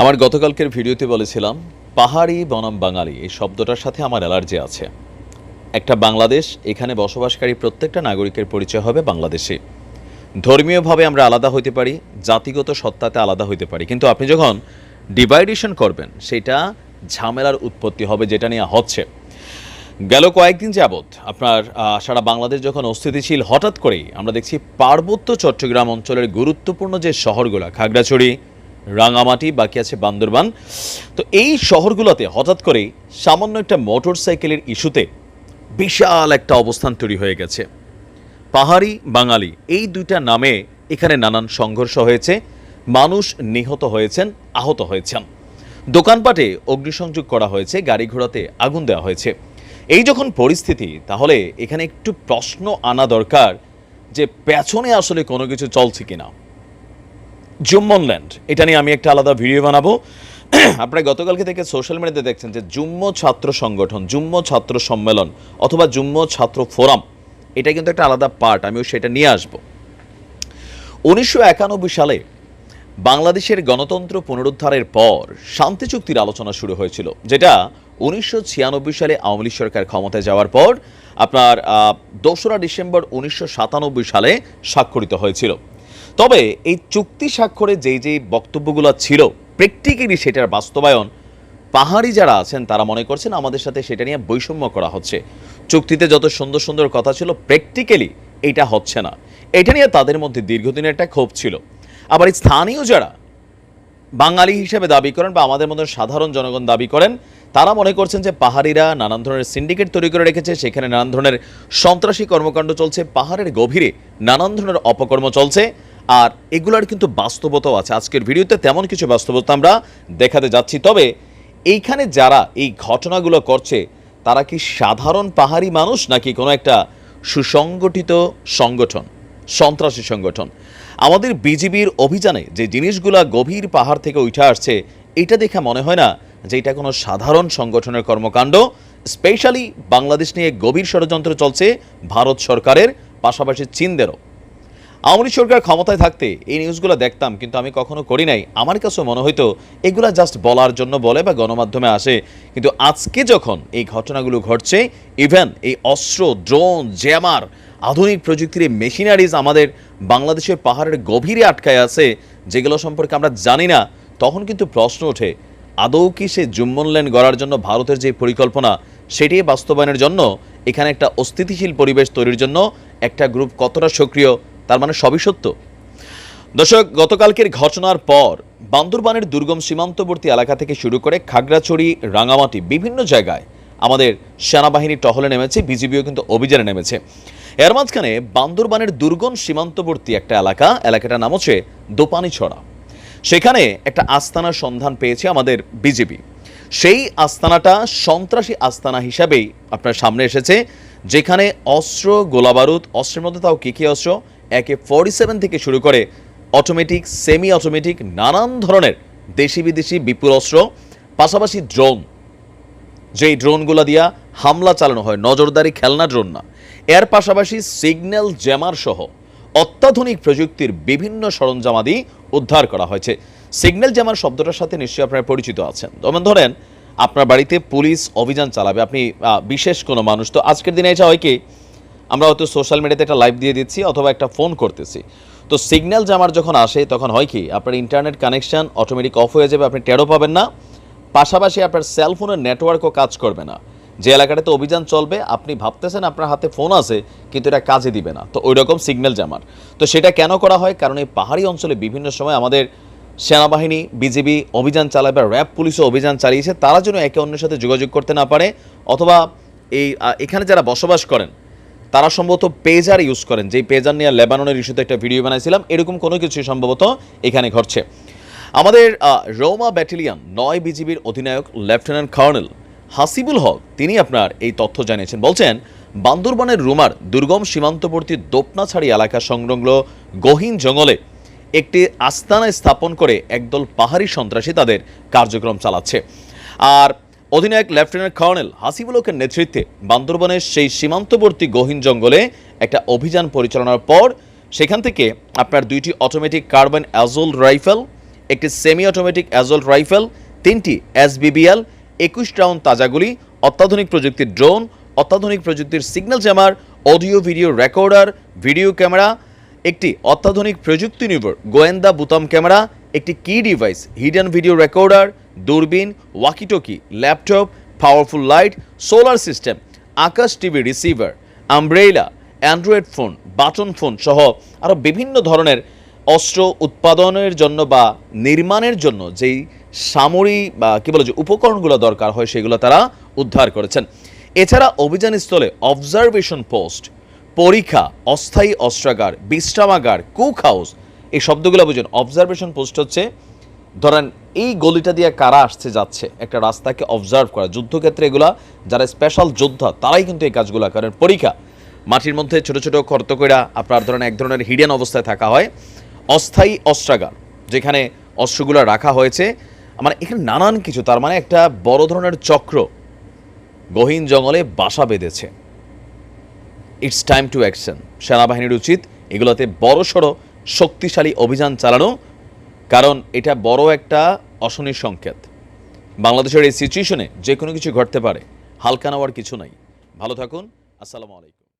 আমার গতকালকের ভিডিওতে বলেছিলাম, পাহাড়ি বনাম বাঙালি, এই শব্দটার সাথে আমার অ্যালার্জি আছে। একটা বাংলাদেশ, এখানে বসবাসকারী প্রত্যেকটা নাগরিকের পরিচয় হবে বাংলাদেশে। ধর্মীয়ভাবে আমরা আলাদা হইতে পারি, জাতিগত সত্তাতে আলাদা হইতে পারি। কিন্তু আপনি যখন ডিভাইডেশন করবেন, সেটা ঝামেলার উৎপত্তি হবে, যেটা নিয়ে হচ্ছে। গেল কয়েকদিন যাবৎ আপনার সারা বাংলাদেশ যখন অস্থিতিশীল, হঠাৎ করেই আমরা দেখছি পার্বত্য চট্টগ্রাম অঞ্চলের গুরুত্বপূর্ণ যে শহরগুলো, খাগড়াছড়ি রাঙামাটি, বাকি আছে বান্দরবান। তো এই শহরগুলোতে হঠাৎ করেই সামান্য একটা মোটর সাইকেলের ইস্যুতে বিশাল একটা অবস্থান তৈরি হয়ে গেছে। পাহাড়ি বাঙালি, এই দুইটা নামে এখানে নানান সংঘর্ষ হয়েছে। মানুষ নিহত হয়েছেন, আহত হয়েছেন। দোকানপাটে অগ্নিসংযোগ করা হয়েছে, গাড়ি ঘোড়াতে আগুন দেওয়া হয়েছে। এই যখন পরিস্থিতি, তাহলে এখানে একটু প্রশ্ন আনা দরকার যে পেছনে আসলে কোনো কিছু চলছে কিনা। জুম্মনল্যান্ড এটা নিয়ে আমি একটা আলাদা ভিডিও বানাবো। আপনারা গতকালকে থেকে সোশ্যাল মিডিয়াতে দেখছেন যে জুম্ম ছাত্র সংগঠন জুম্ম ছাত্র সম্মেলন অথবা জুম্ম ছাত্র ফোরাম এটা কিন্তু একটা আলাদা পার্ট আমিও সেটা নিয়ে আসব। উনিশশো একানব্বই সালে বাংলাদেশের গণতন্ত্র পুনরুদ্ধারের পর শান্তি চুক্তির আলোচনা শুরু হয়েছিল, যেটা উনিশশো ছিয়ানব্বই সালে আওয়ামী লীগ সরকার ক্ষমতায় যাওয়ার পর আপনার দোসরা ডিসেম্বর উনিশশো সাতানব্বই সালে স্বাক্ষরিত হয়েছিল। তবে এই চুক্তি স্বাক্ষরে যেই যেই বক্তব্যগুলো ছিল প্র্যাকটিক্যালি সেটার বাস্তবায়ন। পাহাড়ি যারা আছেন, তারা মনে করছেন আমাদের সাথে সেটা নিয়ে বৈষম্য করা হচ্ছে। চুক্তিতে যত সুন্দর সুন্দর কথা ছিল প্র্যাকটিক্যালি এটা হচ্ছে না। এটা নিয়ে তাদের মধ্যে দীর্ঘদিনের একটা ক্ষোভ ছিল। আবার এই স্থানীয় যারা বাঙালি হিসেবে দাবি করেন বা আমাদের মধ্যে সাধারণ জনগণ দাবি করেন, তারা মনে করছেন যে পাহাড়িরা নানান ধরনের সিন্ডিকেট তৈরি করে রেখেছে, সেখানে নানান ধরনের সন্ত্রাসী কর্মকাণ্ড চলছে, পাহাড়ের গভীরে নানান ধরনের অপকর্ম চলছে। আর এগুলার কিন্তু বাস্তবতাও আছে। আজকের ভিডিওতে তেমন কিছু বাস্তবতা আমরা দেখাতে যাচ্ছি। তবে এইখানে যারা এই ঘটনাগুলো করছে, তারা কি সাধারণ পাহাড়ি মানুষ নাকি কোনো একটা সুসংগঠিত সংগঠন, সন্ত্রাসী সংগঠন? আমাদের বিজিবির অভিযানে যে জিনিসগুলা গভীর পাহাড় থেকে উঠে আসছে, এটা দেখে মনে হয় না যে এটা কোনো সাধারণ সংগঠনের কর্মকাণ্ড। স্পেশালি বাংলাদেশ নিয়ে গভীর ষড়যন্ত্র চলছে, ভারত সরকারের, পাশাপাশি চীনদেরও। আওয়ামী সরকার ক্ষমতায় থাকতে এই নিউজগুলো দেখতাম, কিন্তু আমি কখনো করি নাই। আমার কাছেও মনে হইতো, এগুলা জাস্ট বলার জন্য বলে বা গণমাধ্যমে আসে। কিন্তু আজকে যখন এই ঘটনাগুলো ঘটছে ইভেন এই অস্ত্র ড্রোন জ্যামার আধুনিক প্রযুক্তির মেশিনারিজ আমাদের বাংলাদেশের পাহাড়ের গভীরে আটকায় আছে, যেগুলো সম্পর্কে আমরা জানি না, তখন কিন্তু প্রশ্ন ওঠে, আদৌ কি সে জুম্মনল্যান্ড গড়ার জন্য ভারতের যে পরিকল্পনা, সেটি বাস্তবায়নের জন্য এখানে একটা অস্থিতিশীল পরিবেশ তৈরির জন্য একটা গ্রুপ কতটা সক্রিয় তার মানে সবই সত্য। দর্শক, গতকালকের ঘটনার পর বান্দরবানের দুর্গম সীমান্তবর্তী এলাকা থেকে শুরু করে খাগড়াছড়ি, রাঙামাটি বিভিন্ন জায়গায় আমাদের সেনাবাহিনী টহলে নেমেছে, বিজিবিও কিন্তু অভিযানে নেমেছে। এর মাঝখানে বান্দরবানের দুর্গম সীমান্তবর্তী একটা এলাকা, এলাকাটার নাম হচ্ছে দোপানিছড়া। সেখানে একটা আস্তানার সন্ধান পেয়েছে আমাদের বিজেপি সেই আস্তানাটা সন্ত্রাসী আস্তানা হিসাবেই আপনার সামনে এসেছে, যেখানে অস্ত্র, গোলাবারুদ, অস্ত্রের মধ্যে তাও কী কী অস্ত্র? একে ফর্টি সেভেন থেকে শুরু করে অটোমেটিক সেমি অটোমেটিক নানান ধরনের দেশি বিদেশি বিপুল অস্ত্র, পাশাপাশি ড্রোন যেই ড্রোনগুলো দিয়া হামলা চালানো হয়, নজরদারি খেলনা ড্রোন না, এর পাশাপাশি সিগন্যাল জ্যামার সহ অত্যাধুনিক প্রযুক্তির বিভিন্ন সরঞ্জামাদি উদ্ধার করা হয়েছে। সিগন্যাল জ্যামার শব্দটার সাথে নিশ্চয়ই আপনারা পরিচিত আছেন। যেমন ধরেন, আপনার বাড়িতে পুলিশ অভিযান চালাবে, আপনি বিশেষ কোনো মানুষ, তো আজকের দিনে এটা হয় কি আমরা হয়তো সোশ্যাল মিডিয়াতে একটা লাইভ দিয়ে দিচ্ছি অথবা একটা ফোন করতেছি। তো সিগন্যাল জামার যখন আসে, তখন হয় কি? আপনার ইন্টারনেট কানেকশন অটোমেটিক অফ হয়ে যাবে, আপনি টেরও পাবেন না। পাশাপাশি আপনার সেলফোনের নেটওয়ার্কও কাজ করবে না। যে এলাকাটাতে অভিযান চলবে, আপনি ভাবতেছেন আপনার হাতে ফোন আছে, কিন্তু এটা কাজে দিবে না। তো ওই রকম সিগন্যাল জামার। তো সেটা কেন করা হয়? কারণ এই পাহাড়ি অঞ্চলে বিভিন্ন সময় আমাদের সেনাবাহিনী, বিজিবি অভিযান চালায় বা র্যাব পুলিশও অভিযান চালিয়েছে, তারা যেন একে অন্যের সাথে যোগাযোগ করতে না পারে, অথবা এই এখানে যারা বসবাস করেন তারা সম্ভবত পেজার ইউজ করেন। যেই পেজার নিয়ে লেবাননের ইস্যুতে একটা ভিডিও বানাইছিলাম, এরকম কোনো কিছু সম্ভবত এখানে ঘটছে। আমাদের রোমা ব্যাটালিয়ন নয় বিজিবির অধিনায়ক লেফটেন্যান্ট কর্নেল হাসিবুল হক, তিনি আপনার এই তথ্য জানিয়েছেন। বলছেন, বান্দরবানের রুমার দুর্গম সীমান্তবর্তী দোপনাছাড়ি এলাকা সংলগ্ন গহীন জঙ্গলে একটি আস্তানা স্থাপন করে একদল পাহাড়ি সন্ত্রাসী তাদের কার্যক্রম চালাচ্ছে। আর অধিনায়ক লেফটেন্যান্ট কর্নেল হাসিবুল হকের নেতৃত্বে বান্দরবানের সেই সীমান্তবর্তী গহীন জঙ্গলে একটা অভিযান পরিচালনার পর সেখান থেকে আপনার দুইটি অটোমেটিক কার্বন অ্যাজোল রাইফেল একটি সেমি অটোমেটিক অ্যাজল্ট রাইফেল তিনটি এসবিবিএল একুশ রাউন্ড তাজাগুলি অত্যাধুনিক প্রযুক্তির ড্রোন অত্যাধুনিক প্রযুক্তির signal jammer audio video recorder video camera একটি অত্যাধুনিক প্রযুক্তি নির্ভর গোয়েন্দা বুতাম ক্যামেরা একটি কি ডিভাইস হিডেন ভিডিও রেকর্ডার দূরবীন walkie talkie laptop powerful light solar system Akash TV receiver umbrella android phone button phone সহ আরও বিভিন্ন ধরনের অস্ত্র উৎপাদনের জন্য বা নির্মাণের জন্য যেই সামরিক বা কী বলে যে উপকরণগুলো দরকার হয় সেগুলো তারা উদ্ধার করেছেন। এছাড়া অভিযানস্থলে অবজারভেশন পোস্ট পরীক্ষা, অস্থায়ী অস্ত্রাগার, বিশ্রামাগার কুক হাউস এই শব্দগুলো বুঝুন। অবজারভেশন পোস্ট হচ্ছে, ধরেন এই গলিটা দিয়ে কারা আসছে, যাচ্ছে, একটা রাস্তাকে অবজার্ভ করা। যুদ্ধক্ষেত্রে এগুলা যারা স্পেশাল যোদ্ধা, তারাই কিন্তু এই কাজগুলো করেন। পরীক্ষা, মাটির মধ্যে ছোট ছোট কর্ত কইরা আপনার ধরেন এক ধরনের হিডেন অবস্থায় থাকা হয়। অস্থায়ী অস্ত্রাগার, যেখানে অস্ত্রগুলো রাখা হয়েছে। মানে এখানে নানান কিছু, তার মানে একটা বড় ধরনের চক্র গহীন জঙ্গলে বাসা বেঁধেছে। ইটস টাইম টু অ্যাকশন সেনাবাহিনীর উচিত এগুলোতে বড়সড় শক্তিশালী অভিযান চালানো, কারণ এটা বড় একটা অশনির সংকেত। বাংলাদেশের এই সিচুয়েশনে যে কোনো কিছু ঘটতে পারে, হালকা নেওয়ার কিছু নাই। ভালো থাকুন, আসসালামু আলাইকুম।